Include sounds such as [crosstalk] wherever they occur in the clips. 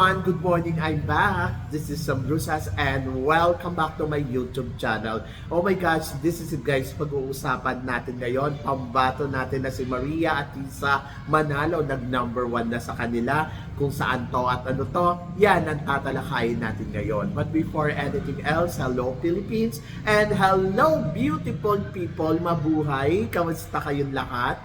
Everyone! Good morning! I'm back! This is Sam Brusas and welcome back to my YouTube channel. Oh my gosh, this is it guys, pag-uusapan natin ngayon. Pambato natin na si Maria at Lisa Manalo, nag number one na sa kanila. Kung saan to at ano to, yan ang tatalakayin natin ngayon. But before anything else, hello Philippines and hello beautiful people! Mabuhay! Kamusta kayong lahat?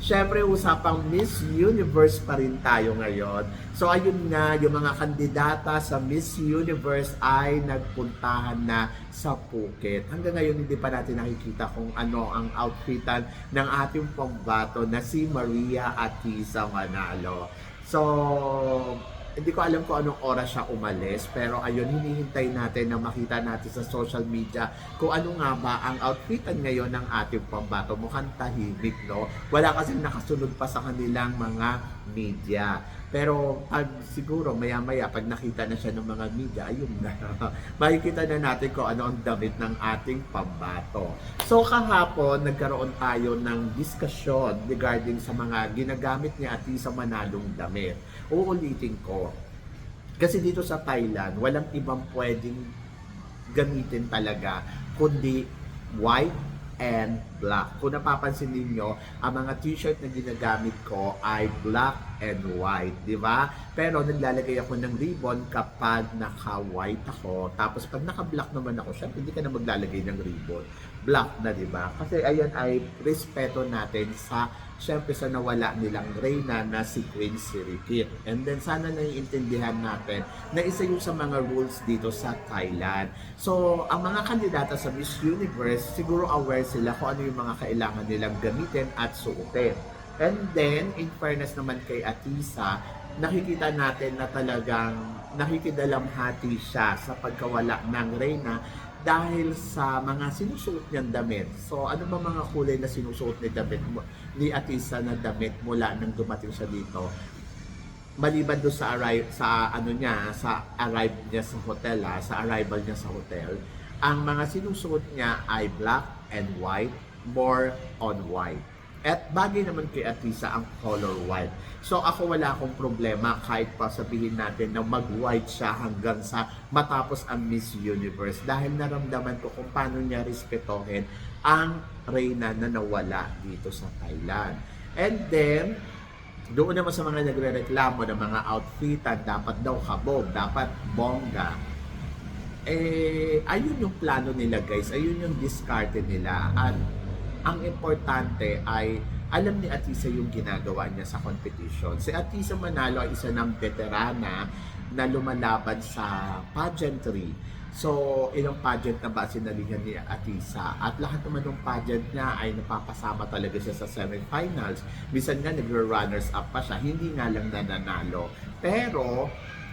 Syempre usapang Miss Universe pa rin tayo ngayon. So ayun nga, yung mga kandidata sa Miss Universe ay nagpuntahan na sa Phuket. Hanggang ngayon hindi pa natin nakikita kung ano ang outfitan ng ating pambato na si Maria Atisa Manalo. So, hindi ko alam kung anong oras siya umalis pero ayun hinihintay natin na makita natin sa social media kung ano nga ba ang outfitan ngayon ng ating pambato. Mukhang tahimik no? Wala kasi nakasunod pa sa kanilang mga media. Pero pag siguro maya maya pag nakita na siya ng mga media ayun na. [laughs] Makikita na natin kung ano ang damit ng ating pambato. So kahapon nagkaroon tayo ng diskusyon regarding sa mga ginagamit ni Atisa Manalong damit. Uulitin ko. Kasi dito sa Thailand, walang ibang pwedeng gamitin talaga kundi white and black. Kung napapansin ninyo, ang mga t-shirt na ginagamit ko ay black and white, di ba? Pero naglalagay ako ng ribbon kapag naka-white ako. Tapos pag naka-black naman ako, syempre hindi ka na maglalagay ng ribbon. Black na, di ba? Kasi ayan ay respeto natin sa syempre sa nawala nilang reyna na si Queen Sirikit. And then sana naiintindihan natin na isa yung sa mga rules dito sa Thailand. So, ang mga kandidata sa Miss Universe, siguro aware sila kung ano yung mga kailangan nilang gamitin at suotin. And then, in fairness naman kay Atisa, nakikita natin na talagang nakikidalamhati siya sa pagkawala ng reyna dahil sa mga sinusuot niyang damit. So, ano ba mga kulay na sinusuot ni damit ni Atisa na damit mula nang dumating siya dito? Maliban doon sa arrive sa ano niya, sa arrive niya sa hotel, ha, sa arrival niya sa hotel, ang mga sinusuot niya ay black and white, more on white. At bagay naman kay Atisa ang color white. So ako wala akong problema kahit pa sabihin natin na mag-white siya hanggang sa matapos ang Miss Universe dahil naramdaman ko kung paano niya respetohin ang reyna na nawala dito sa Thailand. And then, doon naman sa mga nagre-reklamo ng mga outfitan, dapat daw kabog, dapat bongga. Eh, ayun yung plano nila guys, ayun yung discarte nila. At ang importante ay alam ni Atisa yung ginagawa niya sa competition. Si Atisa Manalo ay isa ng veterana na lumalaban sa pageantry. So, ilang pageant na ba sinalihan ni Atisa? At lahat naman ng pageant niya ay napapasama talaga siya sa semifinals. Minsan nga nagre-runners up pa siya, hindi nga lang nananalo. Pero,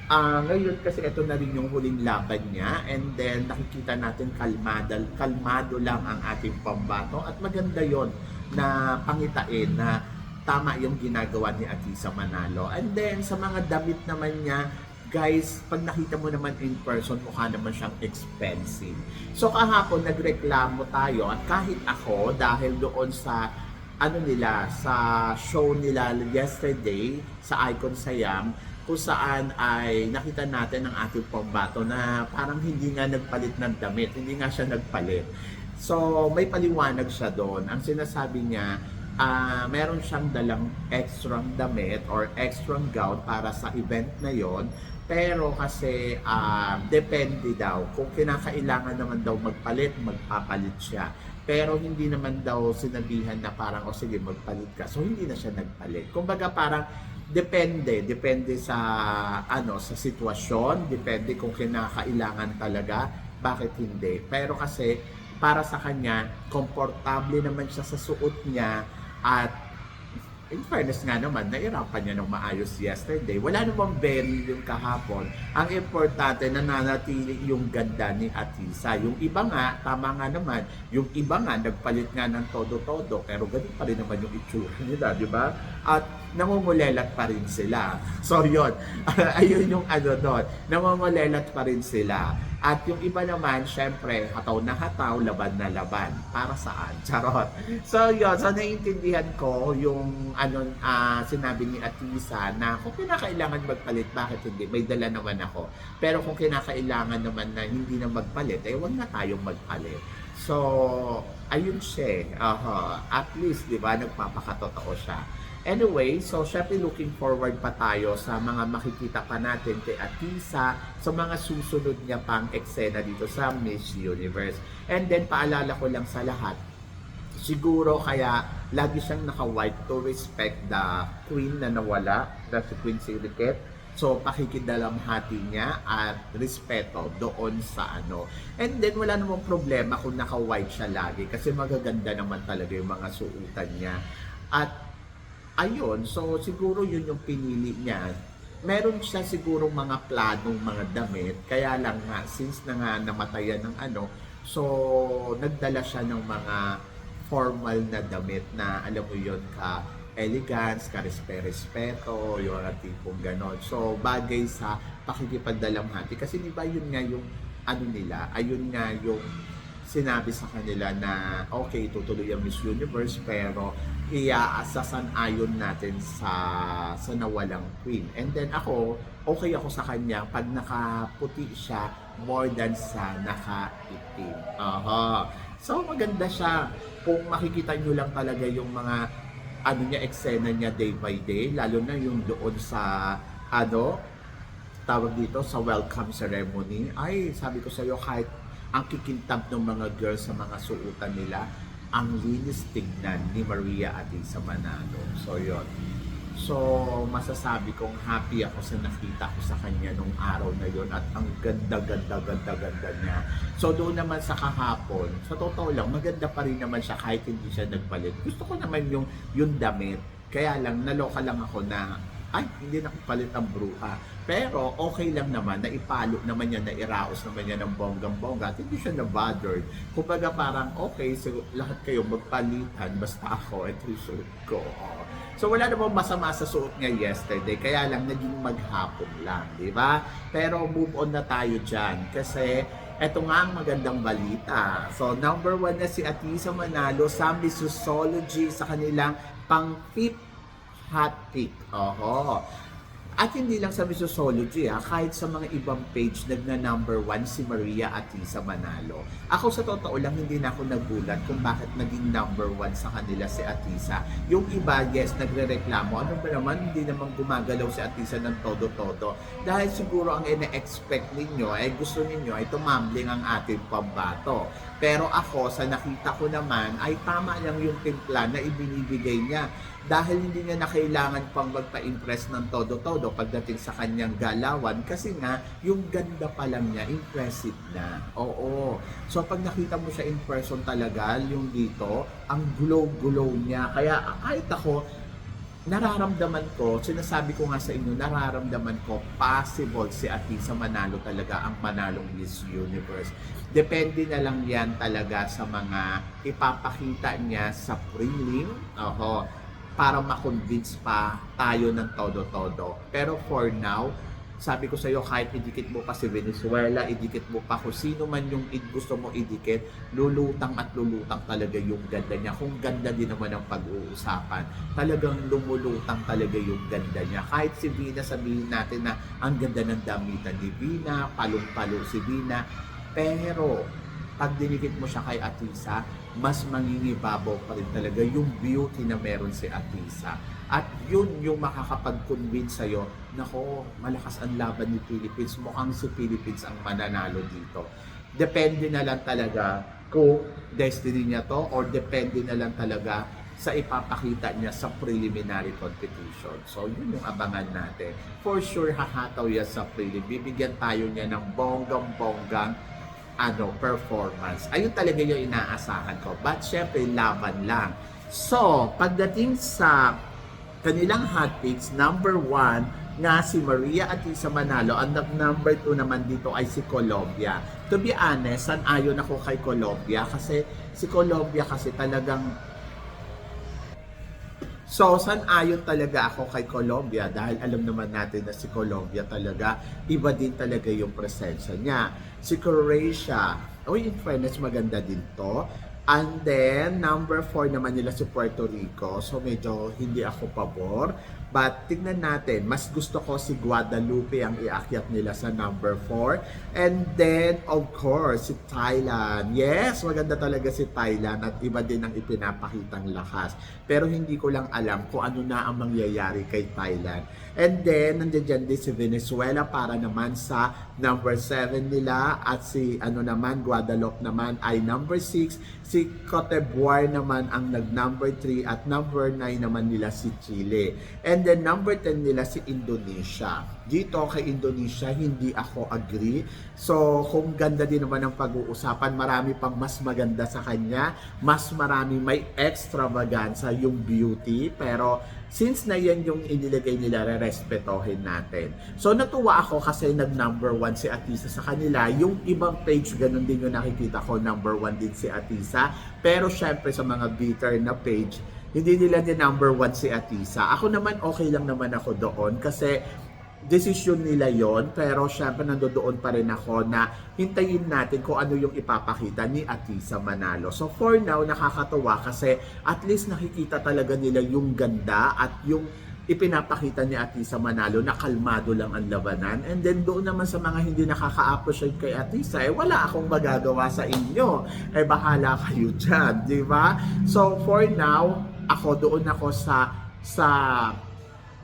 Ah, ngayon kasi ito na rin yung huling laban niya and then nakikita natin kalmado, kalmado lang ang ating pambato at maganda yon na pangitain na tama yung ginagawa ni Atisa Manalo. And then sa mga damit naman niya, guys, pag nakita mo naman in person, mukha naman siyang expensive. So kahapon nagreklamo tayo at kahit ako dahil doon sa ano nila sa show nila yesterday sa Icon Sayam kung saan ay nakita natin ang ating pambato na parang hindi nga nagpalit ng damit, hindi nga siya nagpalit. So, may paliwanag siya doon. Ang sinasabi niya, ah meron siyang dalang extra damit or extra gown para sa event na yon. Pero kasi ah, depende daw. Kung kinakailangan naman daw magpalit magpapalit siya. Pero hindi naman daw sinabihan na parang o sige magpalit ka. So hindi na siya nagpalit. Kumbaga parang depende depende sa ano sa sitwasyon depende kung kinakailangan talaga bakit hindi pero kasi para sa kanya komportable naman siya sa suot niya at in fairness nga naman, nairapan niya ng maayos yesterday. Wala namang beryl yung kahapon. Ang importante, nananatili yung ganda ni Atisa. Yung iba nga, tama nga naman, yung iba nga, nagpalit nga ng todo-todo, pero ganun pa rin naman yung itsura nila, di ba? At nangungulelat pa rin sila. So, yun. [laughs] Ayun yung ano doon. Nangungulelat pa rin sila. At yung iba naman, syempre, hataw na hataw, laban na laban. Para saan? [laughs] Charot. So, yun. So, naiintindihan ko yung ano, ah, sinabi ni Atisa na kung kinakailangan magpalit, bakit hindi? May dala naman ako. Pero kung kinakailangan naman na hindi na magpalit, eh, wag na tayong magpalit. So, ayun siya. eh. Aha. At least, di ba, nagpapakatotoo siya. Anyway, so syempre looking forward pa tayo sa mga makikita pa natin kay Atisa sa mga susunod niya pang eksena dito sa Miss Universe. And then paalala ko lang sa lahat, siguro kaya lagi siyang naka-white to respect the queen na nawala, na si Queen Siliket. So, pakikidalamhati niya at respeto doon sa ano. And then, wala namang problema kung naka-white siya lagi kasi magaganda naman talaga yung mga suotan niya. At ayun, so siguro yun yung pinili niya. Meron siya siguro mga planong mga damit, kaya lang nga, since na nga namatayan ng ano, so nagdala siya ng mga formal na damit na alam mo yun ka elegance, ka respeto, yung mga tipong ganon. So bagay sa pakikipagdalamhati kasi di ba yun nga yung ano nila, ayun nga yung sinabi sa kanila na okay, tutuloy ang Miss Universe pero iaasasan ayon natin sa sa nawalang queen. And then ako, okay ako sa kanya pag nakaputi siya more than sa nakaitim. Aha. So maganda siya. Kung makikita nyo lang talaga yung mga ano niya, eksena niya day by day, lalo na yung doon sa ano, tawag dito sa welcome ceremony. Ay, sabi ko sa iyo kahit ang kikintab ng mga girls sa mga suotan nila, ang linis tignan ni Maria Atisa Manalo. So, yon. So, masasabi kong happy ako sa nakita ko sa kanya nung araw na yon at ang ganda, ganda, ganda, ganda niya. So, doon naman sa kahapon, sa totoo lang, maganda pa rin naman siya kahit hindi siya nagpalit. Gusto ko naman yung, yung damit. Kaya lang, naloka lang ako na ay, hindi na palit ang bruha. Pero okay lang naman na ipalo naman niya, na iraos naman niya ng bonggang-bongga at hindi siya na-bothered. Kumbaga parang okay, so lahat kayo magpalitan, basta ako, ito yung suot ko. So wala namang masama sa suot niya yesterday, kaya lang naging maghapon lang, di ba? Pero move on na tayo dyan kasi eto nga ang magandang balita. So number one na si Atisa Manalo sa Missosology sa kanilang pang fifth hot pick. Oho. At hindi lang sa Missosology ha, kahit sa mga ibang page nagna number one si Maria Atisa Manalo. Ako sa totoo lang hindi na ako nagulat kung bakit naging number one sa kanila si Atisa. Yung iba, yes, nagre-reklamo. Ano ba naman, hindi naman gumagalaw si Atisa ng todo-todo. Dahil siguro ang ina-expect ninyo ay gusto ninyo ay tumambling ang ating pambato. Pero ako, sa nakita ko naman, ay tama lang yung timpla na ibinibigay niya. Dahil hindi niya na kailangan pang magpa-impress ng todo-todo pagdating sa kanyang galawan. Kasi nga, yung ganda pa lang niya, impressive na. Oo. So, pag nakita mo siya in person talaga, yung dito, ang glow-glow niya. Kaya kahit ako, nararamdaman ko, sinasabi ko nga sa inyo, nararamdaman ko, possible si Atisa manalo talaga ang manalong Miss Universe. Depende na lang yan talaga sa mga ipapakita niya sa prelim. Oho, para makonvince pa tayo ng todo-todo. Pero for now, sabi ko sa iyo, kahit idikit mo pa si Venezuela, idikit mo pa kung sino man yung gusto mo idikit, lulutang at lulutang talaga yung ganda niya. Kung ganda din naman ang pag-uusapan, talagang lumulutang talaga yung ganda niya. Kahit si Vina, sabihin natin na ang ganda ng damitan ni Vina, palong-palo si Vina, pero pag dinikit mo siya kay Atisa, mas mangingibabaw pa rin talaga yung beauty na meron si Atisa. At yun yung makakapag-convince sa'yo, nako, malakas ang laban ni Philippines. Mukhang si Philippines ang mananalo dito. Depende na lang talaga kung destiny niya to or depende na lang talaga sa ipapakita niya sa preliminary competition. So, yun yung abangan natin. For sure, hahataw yan sa prelim. Bibigyan tayo niya ng bonggang-bonggang ano, performance. Ayun talaga yung inaasahan ko. But syempre, laban lang. So, pagdating sa kanilang hot picks, number one, nga si Maria Atisa Manalo. Ang number two naman dito ay si Colombia. To be honest, san ayon ako kay Colombia kasi si Colombia kasi talagang So, san ayon talaga ako kay Colombia dahil alam naman natin na si Colombia talaga, iba din talaga yung presensya niya. Si Croatia, uy, in fairness, maganda din to. And then, number 4 naman nila si Puerto Rico. So, medyo hindi ako pabor. But, tignan natin. Mas gusto ko si Guadalupe ang iakyat nila sa number 4. And then, of course, si Thailand. Yes, maganda talaga si Thailand at iba din ang ipinapakitang lakas. Pero hindi ko lang alam kung ano na ang mangyayari kay Thailand. And then, nandiyan din si Venezuela para naman sa number 7 nila at si ano naman, Guadalupe naman ay number 6. Si Cote d'Ivoire naman ang nag number 3 at number 9 naman nila si Chile. And then number 10 nila si Indonesia. Dito kay Indonesia, hindi ako agree. So, kung ganda din naman ang pag-uusapan, marami pang mas maganda sa kanya. Mas marami may extravaganza yung beauty. Pero, since na yan yung inilagay nila, re-respetohin natin. So, natuwa ako kasi nag-number one si Atisa sa kanila. Yung ibang page, ganun din yung nakikita ko, number one din si Atisa. Pero, syempre, sa mga bitter na page, hindi nila din number one si Atisa. Ako naman, okay lang naman ako doon kasi desisyon nila yon pero syempre nandoon pa rin ako na hintayin natin kung ano yung ipapakita ni Atisa Manalo. So for now, nakakatuwa kasi at least nakikita talaga nila yung ganda at yung ipinapakita ni Atisa Manalo na kalmado lang ang labanan. And then doon naman sa mga hindi nakaka-appreciate kay Atisa, eh wala akong magagawa sa inyo. Eh bahala kayo dyan, di ba? So for now, ako doon ako sa sa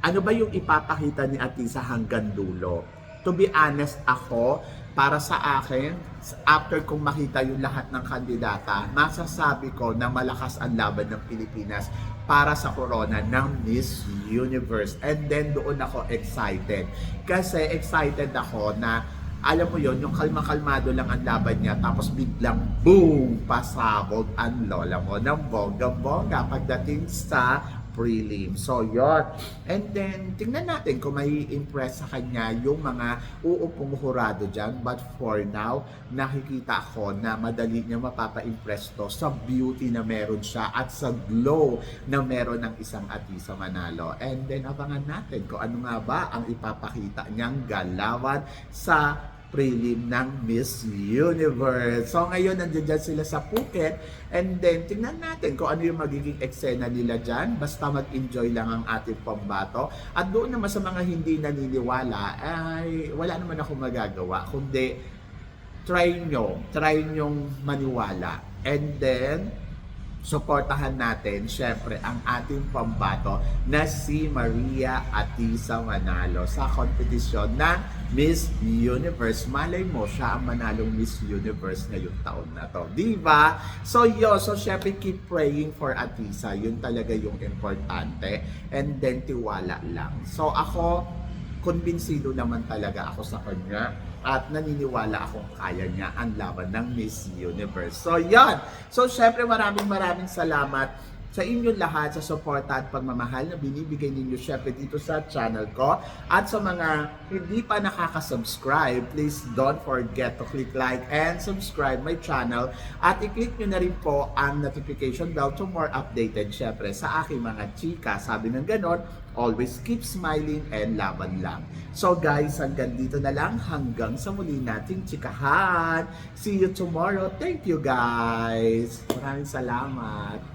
ano ba yung ipapakita ni Atisa hanggang dulo? To be honest ako, para sa akin, after kong makita yung lahat ng kandidata, masasabi ko na malakas ang laban ng Pilipinas para sa corona ng Miss Universe. And then doon ako excited. Kasi excited ako na alam mo yon yung kalma-kalmado lang ang laban niya tapos biglang boom pasabog ang lola mo ng bongga-bongga pagdating sa prelim. So, yon And then, tingnan natin kung may impress sa kanya yung mga uupong hurado dyan. But for now, nakikita ko na madali niya mapapa-impress to sa beauty na meron siya at sa glow na meron ng isang Atisa Manalo. And then, abangan natin kung ano nga ba ang ipapakita niyang galawan sa prelim ng Miss Universe. So ngayon, nandiyan dyan sila sa Phuket. And then, tingnan natin kung ano yung magiging eksena nila dyan. Basta mag-enjoy lang ang ating pambato. At doon naman sa mga hindi naniniwala, ay wala naman ako magagawa. Kundi, try nyo. Try nyong maniwala. And then, suportahan natin syempre ang ating pambato na si Maria Atisa Manalo sa kompetisyon ng Miss Universe. Malay mo, siya ang manalong Miss Universe ngayong taon na to. Di ba? So yun, so syempre keep praying for Atisa. Yun talaga yung importante. And then tiwala lang. So ako, kumbinsido naman talaga ako sa kanya at naniniwala akong kaya niya ang laban ng Miss Universe. So, yan. So, syempre maraming maraming salamat sa inyong lahat sa suporta at pagmamahal na binibigay ninyo syempre dito sa channel ko. At sa mga hindi pa nakaka-subscribe, please don't forget to click like and subscribe my channel. At i-click nyo na rin po ang notification bell to more updated syempre sa aking mga chika. Sabi ng ganon, always keep smiling and laban lang. So guys, hanggang dito na lang. Hanggang sa muli nating chikahan. See you tomorrow. Thank you guys. Maraming salamat.